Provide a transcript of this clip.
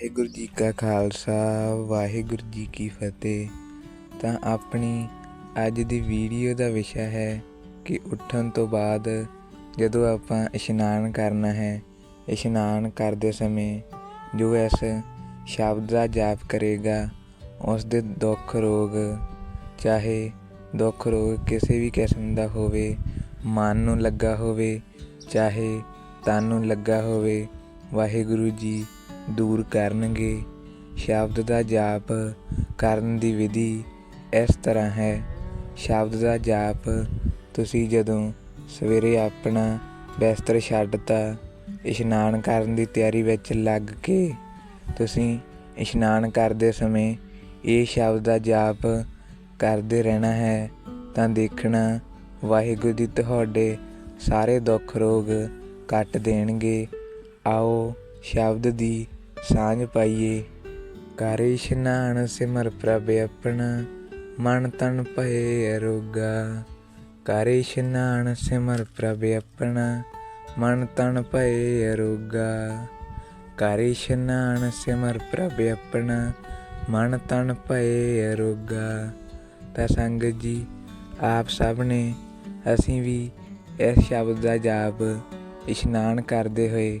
ਵਾਹਿਗੁਰੂ ਜੀ ਕਾ ਖਾਲਸਾ, ਵਾਹਿਗੁਰੂ ਜੀ ਕੀ ਫਤਿਹ। ਤਾਂ ਆਪਣੀ ਅੱਜ ਦੀ ਵੀਡੀਓ ਦਾ ਵਿਸ਼ਾ ਹੈ ਕਿ ਉੱਠਣ ਤੋਂ ਬਾਅਦ ਜਦੋਂ ਆਪਾਂ ਇਸ਼ਨਾਨ ਕਰਨਾ ਹੈ, ਇਸ਼ਨਾਨ ਕਰਦੇ ਸਮੇਂ ਜੋ ਇਸ ਸ਼ਬਦ ਦਾ ਜਾਪ ਕਰੇਗਾ, ਉਸ ਦੇ ਦੁੱਖ ਰੋਗ, ਚਾਹੇ ਦੁੱਖ ਰੋਗ ਕਿਸੇ ਵੀ ਕਿਸਮ ਦਾ ਹੋਵੇ, ਮਨ ਨੂੰ ਲੱਗਾ ਹੋਵੇ, ਚਾਹੇ ਤਨ ਨੂੰ ਲੱਗਾ ਹੋਵੇ, ਵਾਹਿਗੁਰੂ ਜੀ ਦੂਰ ਕਰਨਗੇ। ਸ਼ਬਦ ਦਾ ਜਾਪ ਕਰਨ ਦੀ ਵਿਧੀ ਇਸ ਤਰ੍ਹਾਂ ਹੈ। ਸ਼ਬਦ ਦਾ ਜਾਪ, ਤੁਸੀਂ ਜਦੋਂ ਸਵੇਰੇ ਆਪਣਾ ਬਿਸਤਰ ਛੱਡਤਾ ਇਸ਼ਨਾਨ ਕਰਨ ਦੀ ਤਿਆਰੀ ਵਿੱਚ ਲੱਗ ਕੇ ਤੁਸੀਂ ਇਸ਼ਨਾਨ ਕਰਦੇ ਸਮੇਂ ਇਹ ਸ਼ਬਦ ਦਾ ਜਾਪ ਕਰਦੇ ਰਹਿਣਾ ਹੈ, ਤਾਂ ਦੇਖਣਾ ਵਾਹਿਗੁਰੂ ਜੀ ਤੁਹਾਡੇ ਸਾਰੇ ਦੁੱਖ ਰੋਗ ਕੱਟ ਦੇਣਗੇ। ਆਓ ਸ਼ਬਦ ਦੀ ਸਾਂਝ ਪਾਈਏ। ਕਰ ਇਸ਼ਨਾਨ ਸਿਮਰ ਪ੍ਰਭ ਆਪਣਾ, ਮਨ ਤਨ ਭਏ ਅਰੋਗਾ। ਕਰ ਇਸ਼ਨਾਨ ਸਿਮਰ ਪ੍ਰਭ ਆਪਣਾ, ਮਨ ਤਨ ਭਏ ਅਰੋਗਾ। ਕਰ ਇਸ਼ਨਾਨ ਸਿਮਰ ਪ੍ਰਭ ਆਪਣਾ, ਮਨ ਤਨ ਭਏ ਅਰੋਗਾ। ਤਾਂ ਸੰਗਤ ਜੀ, ਆਪ ਸਭ ਨੇ ਅਸੀਂ ਵੀ ਇਸ ਸ਼ਬਦ ਦਾ ਜਾਪ ਇਸ਼ਨਾਨ ਕਰਦੇ ਹੋਏ